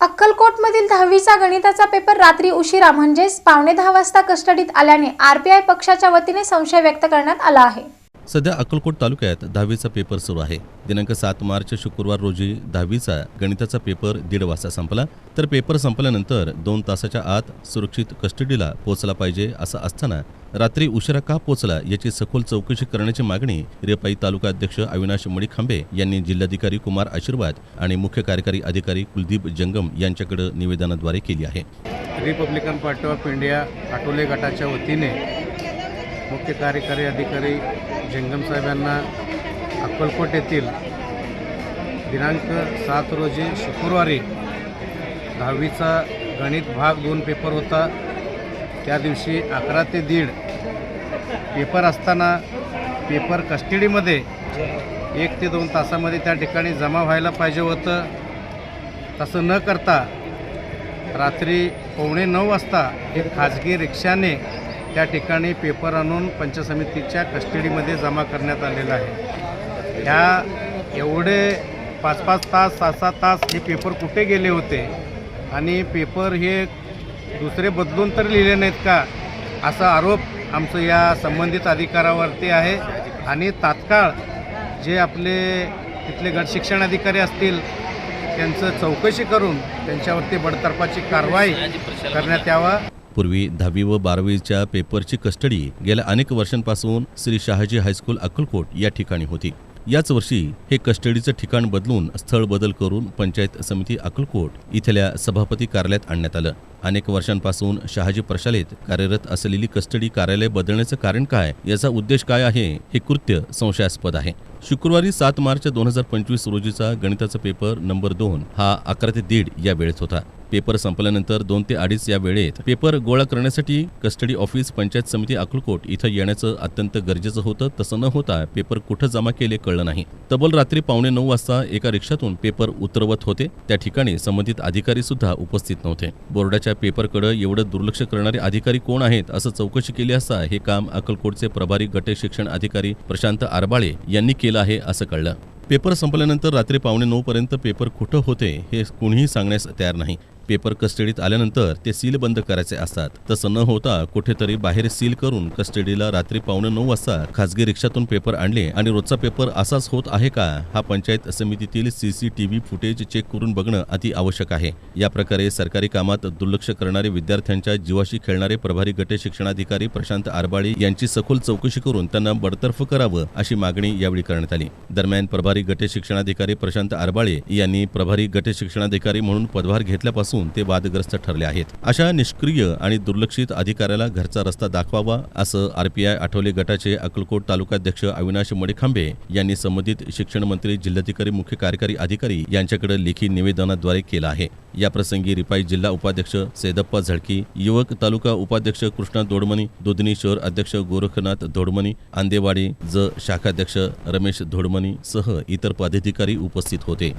अक्कलकोटमधील दहावीचा गणिताचा पेपर रात्री उशिरा म्हणजेच पावणे दहा वाजता कस्टडीत आल्याने आरपीआय पक्षाच्या वतीने संशय व्यक्त करण्यात आला आहे. सध्या अक्कलकोट तालुक्यात दहावीचा पेपर सुरू आहे. दिनांक सात मार्च शुक्रवार रोजी दहावीचा गणिताचा पेपर दीड वाजता संपला. तर पेपर संपल्यानंतर दोन तासाच्या आत सुरक्षित कस्टडीला पोहोचला पाहिजे असं असताना रात्री उशिरा का पोहोचला याची सखोल चौकशी करण्याची मागणी रेपाई तालुका अध्यक्ष अविनाश मडीखांबे यांनी जिल्हाधिकारी कुमार आशीर्वाद आणि मुख्य कार्यकारी अधिकारी कुलदीप जंगम यांच्याकडे निवेदनाद्वारे केली आहे. Republican party of India Athawale गटाच्या वतीने मुख्य कार्यकारी अधिकारी जंगम साहेबांना अक्कलकोट येथील दिनांक सात रोजी शुक्रवारी दहावीचा गणित भाग दोन पेपर होता. त्या दिवशी अकरा ते दीड पेपर असताना पेपर कस्टडीमध्ये एक ते दोन तासामध्ये त्या ठिकाणी जमा व्हायला पाहिजे होतं. तसं न करता रात्री पावणे नऊ वाजता एक खाजगी रिक्षाने त्या ठिकाणी पेपर आणून पंचसमितीच्या कस्टडीमध्ये जमा करण्यात आलेला आहे. ह्या एवढे पाच पाच तास सहा सात तास हे पेपर कुठे गेले होते? आणि पेपर हे दुसरे बदलून तर लिहिले नाहीत का? असा आरोप आमचं या संबंधित अधिकारावरती आहे. आणि तात्काळ जे आपले तिथले गट शिक्षण अधिकारी असतील त्यांचं चौकशी करून त्यांच्यावरती बडतर्फाची कारवाई करण्यात यावा. पूर्वी दहावी व बारावीच्या पेपरची कस्टडी गेल्या अनेक वर्षांपासून श्री शहाजी हायस्कूल अक्कलकोट या ठिकाणी होती. याच वर्षी हे कस्टडीचं ठिकाण बदलून स्थळ बदल करून पंचायत समिती अक्कलकोट इथल्या सभापती कार्यालयात आणण्यात आलं. अनेक वर्षांपासून शहाजी प्रशालेत कार्यरत असलेली कस्टडी कार्यालय बदलण्याचं कारण काय याचा उद्देश काय आहे हे कृत्य संशयास्पद आहे. शुक्रवारी सात मार्च दोन हजार पंचवीस रोजीचा गणिताचा पेपर नंबर दोन हा अकरा ते दीड या वेळेत होता. पेपर संपल्यानंतर दोन ते अडीच या वेळेत पेपर गोळा करण्यासाठी कस्टडी ऑफिस पंचायत समिती अक्कलकोट इथं येण्याचं अत्यंत गरजेचं होतं. तसं न होता पेपर कुठं जमा केले कळलं नाही. तब्बल रात्री पावणे नऊ वाजता एका रिक्षातून पेपर उतरवत होते. त्या ठिकाणी संबंधित अधिकारी सुद्धा उपस्थित नव्हते. बोर्डाच्या पेपरकडे एवढं दुर्लक्ष करणारे अधिकारी कोण आहेत असं चौकशी केली असता हे काम अक्कलकोटचे प्रभारी गटे शिक्षण अधिकारी प्रशांत आरबाळे यांनी केलं आहे असं कळलं. पेपर संपल्यानंतर रात्री पावणे नऊ पर्यंत पेपर कुठं होते हे कुणीही सांगण्यास तयार नाही. पेपर कस्टडीत आल्यानंतर ते सील बंद करायचे असतात. तसं न होता कुठेतरी बाहेर सील करून कस्टडीला रात्री पावणे नऊ वाजता खासगी रिक्षातून पेपर आणले आणि रोजचा पेपर असाच होत आहे का हा पंचायत समितीतील सीसीटीव्ही फुटेज चेक करून बघणं अति आवश्यक आहे. या प्रकारे सरकारी कामात दुर्लक्ष करणारे विद्यार्थ्यांच्या जीवाशी खेळणारे प्रभारी गटे शिक्षणाधिकारी प्रशांत आरबाळी यांची सखोल चौकशी करून त्यांना बडतर्फ करावं अशी मागणी यावेळी करण्यात आली. दरम्यान प्रभारी गटे शिक्षणाधिकारी प्रशांत आरबाळे यांनी प्रभारी गटे शिक्षणाधिकारी म्हणून पदभार घेतल्यापासून ते वादग्रस्त ठरले आहेत. अशा निष्क्रिय आणि दुर्लक्षित अधिकाऱ्याला घरचा रस्ता दाखवावा असं आरपीआय आठवले गटाचे अक्कलकोट तालुकाध्यक्ष अविनाश मडेखांबे यांनी संबंधित शिक्षण मंत्री जिल्हाधिकारी मुख्य कार्यकारी अधिकारी यांच्याकडे लेखी निवेदनाद्वारे केलं आहे. याप्रसंगी रिपाई जिल्हा उपाध्यक्ष सेदप्पा झळकी युवक तालुका उपाध्यक्ष कृष्णा दोडमणी दुधनी शहर अध्यक्ष गोरखनाथ धोडमणी आंदेवाडी ज शाखाध्यक्ष रमेश धोडमणी सह इतर पदाधिकारी उपस्थित होते.